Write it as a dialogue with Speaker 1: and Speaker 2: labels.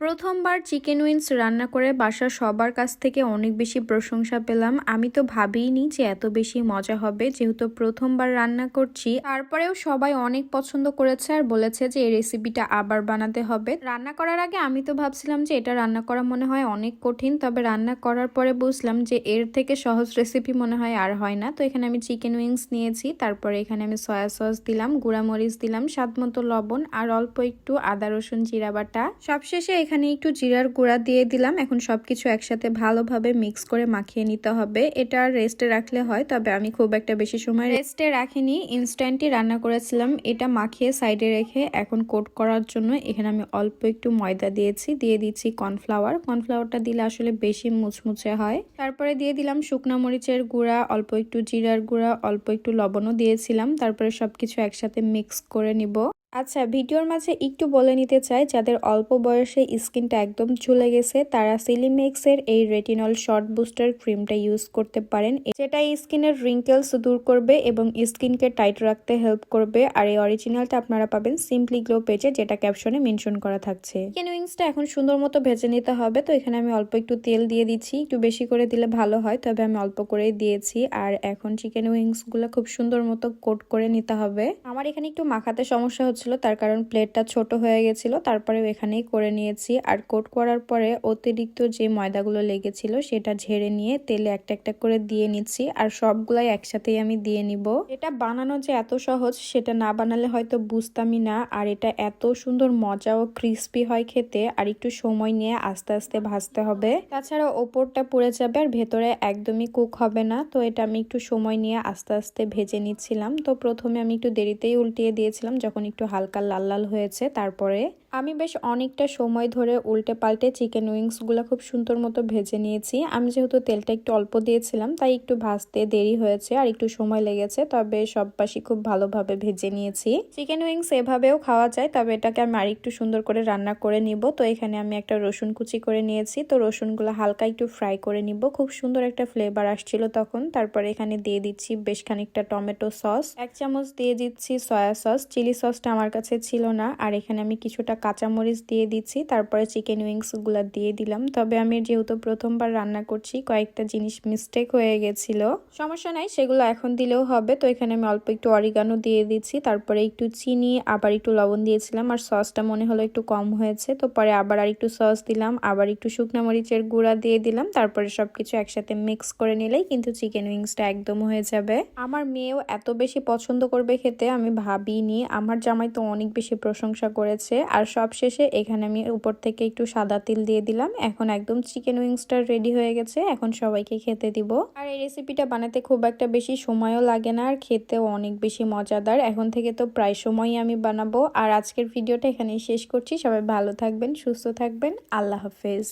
Speaker 1: প্রথমবার chicken wings রান্না করে বাসার সবার কাছ থেকে অনেক বেশি প্রশংসা পেলাম। আমি তো ভাবিনি যে এত বেশি মজা হবে। যেহেতু প্রথমবার রান্না করছি, তারপরেও সবাই অনেক পছন্দ করেছে আর বলেছে যে এই রেসিপিটা আবার বানাতে হবে। রান্না করার আগে আমি তো ভাবছিলাম যে এটা রান্না করা মনে হয় অনেক কঠিন, তবে রান্না করার পরে বুঝলাম যে এর থেকে সহজ রেসিপি মনে হয় আর হয় না। তো এখানে আমি চিকেন উইংস নিয়েছি, তারপরে এখানে আমি সয়া সস দিলাম, গুঁড়ামরিচ দিলাম স্বাদ মতো লবণ আর অল্প একটু আদা, রসুন, জিরা বাটা। সবশেষে এখানে একটু জিরার গুঁড়া দিয়ে দিলাম। এখন সবকিছু একসাথে ভালোভাবে মিক্স করে মাখিয়ে নিতে হবে। এটা রেস্টে রাখলে হয়, তবে আমি খুব একটা বেশি সময় রেস্টে রাখিনি। ইনস্ট্যান্টই রান্না করেছিলাম। এটা মাখিয়ে সাইডে রেখে এখন কোট করার জন্য এখানে আমি অল্প একটু ময়দা দিয়েছি। দিয়ে দিচ্ছি কর্নফ্লাওয়ার কর্নফ্লাওয়ারটা দিলে আসলে বেশি মুচমুচে হয়। তারপরে দিয়ে দিলাম শুকনা মরিচের গুঁড়া, অল্প একটু জিরার গুঁড়া, অল্প একটু লবণও দিয়েছিলাম। তারপরে সবকিছু একসাথে মিক্স করে নিব। আচ্ছা ভিডিওর মাঝে একটু বলে নিতে চাই, যাদের অল্প বয়সে স্কিনটা একদম চলে গেছে, তারা সিলিমেক্সের এই রেটিনল শর্ট বুস্টার ক্রিমটা ইউজ করতে পারেন। যেটা স্কিনের রিঙ্কেলস দূর করবে এবং স্কিনকে টাইট রাখতে হেল্প করবে। আর এই অরিজিনালটা আপনারা পাবেন সিম্পলি গ্লো পেজে যেটা ক্যাপশনে মেনশন করা থাকছে। চিকেন উইংসটা এখন সুন্দর মতো ভেজে নিতে হবে, তো এখানে আমি অল্প একটু তেল দিয়ে দিচ্ছি। একটু বেশি করে দিলে ভালো হয়, তবে আমি অল্প করেই দিয়েছি। আর এখন চিকেন উইংসগুলো খুব সুন্দর মতো কোট করে নিতে হবে। আমার এখানে একটু মাখাতে সমস্যা হচ্ছিল তার কারণ প্লেটটা ছোট হয়ে গেছিল। তারপরে এখানেই করে নিয়েছি। আর কোট করার পরে অতিরিক্ত যে ময়দাগুলো লেগেছিল, সেটা ঝেড়ে নিয়ে তেলে একটা একটা করে দিয়ে নিচ্ছি। আর সবগুলাই একসাথেই আমি দিয়ে নিব। এটা বানানো যে এত সহজ, সেটা না বানালে হয়তো বুঝতামই না। আর এটা এত সুন্দর মজা ও ক্রিস্পি হয় খেতে। আর একটু সময় নিয়ে আস্তে আস্তে ভাজতে হবে। তাছাড়া ওপরটা পুড়ে যাবে আর ভেতরে একদমই কুক হবে না। তো এটা আমি একটু সময় নিয়ে আস্তে আস্তে ভেজে নিচ্ছিলাম। তো প্রথমে আমি একটু দেরিতেই উল্টিয়ে দিয়েছিলাম, যখন একটু হালকা লাল লাল হয়েছে। তারপরে আমি বেশ অনেকটা সময় ধরে উল্টে পাল্টে চিকেন উইংসগুলো খুব সুন্দর মতো ভেজে নিয়েছি। আমি যেহেতু তেলটা একটু অল্প দিয়েছিলাম, তাই একটু ভাজতে দেরি হয়েছে আর একটু সময় লেগেছে, তবে সব পাশি খুব ভালোভাবে ভেজে নিয়েছি। চিকেন উইংস এভাবেও খাওয়া যায়, তবে এটাকে আমি আর একটু সুন্দর করে রান্না করে নিব। তো এখানে আমি একটা রসুন কুচি করে নিয়েছি। তো রসুনগুলো হালকা একটু ফ্রাই করে নিব। খুব সুন্দর একটা ফ্লেভার আসছিল তখন। তারপরে এখানে দিয়ে দিচ্ছি বেশ খানিকটা টমেটো সস। এক চামচ দিয়ে দিচ্ছি সয়া সস চিলি সসটা আমার কাছে ছিল না। আর এখানে আমি কিছুটা কাঁচামরিচ দিয়ে দিচ্ছি, তারপরে চিকেন উইংসগুলো দিয়ে দিলাম। তবে আমি যেহেতু প্রথমবার রান্না করছি, কয়েকটা জিনিস মিস্টেক হয়ে গেছিল। সমস্যা নাই, সেগুলো এখন দিলেও হবে। তো এখানে আমি অল্প একটু অরিগানো দিয়ে দিচ্ছি, তারপরে একটু চিনি, আবার একটু লবণ দিয়েছিলাম। আর সসটা মনে হলো একটু কম হয়েছে, তো পরে আবার আর একটু সস দিলাম, আবার একটু শুকনো মরিচের গুঁড়া দিয়ে দিলাম। তারপরে সবকিছু একসাথে মিক্স করে নিলেই কিন্তু চিকেন উইংসটা একদম হয়ে যাবে। আমার মেয়েও এত বেশি পছন্দ করবে খেতে, আমি ভাবিনি। আমার জামাই তো অনেক বেশি প্রশংসা করেছে। আর সব শেষে এখানে আমি উপর থেকে একটু সাদা তিল দিয়ে দিলাম। এখন একদম চিকেন উইংসটা রেডি হয়ে গেছে। এখন সবাইকে খেতে দিব। আর এই রেসিপিটা বানাতে খুব একটা বেশি সময়ও লাগে না। আর খেতেও অনেক বেশি মজাদার। এখন থেকে তো প্রায় সময়ই আমি বানাবো। আর আজকের ভিডিওটা এখানেই শেষ করছি। সবাই ভালো থাকবেন, সুস্থ থাকবেন। আল্লাহ হাফেজ।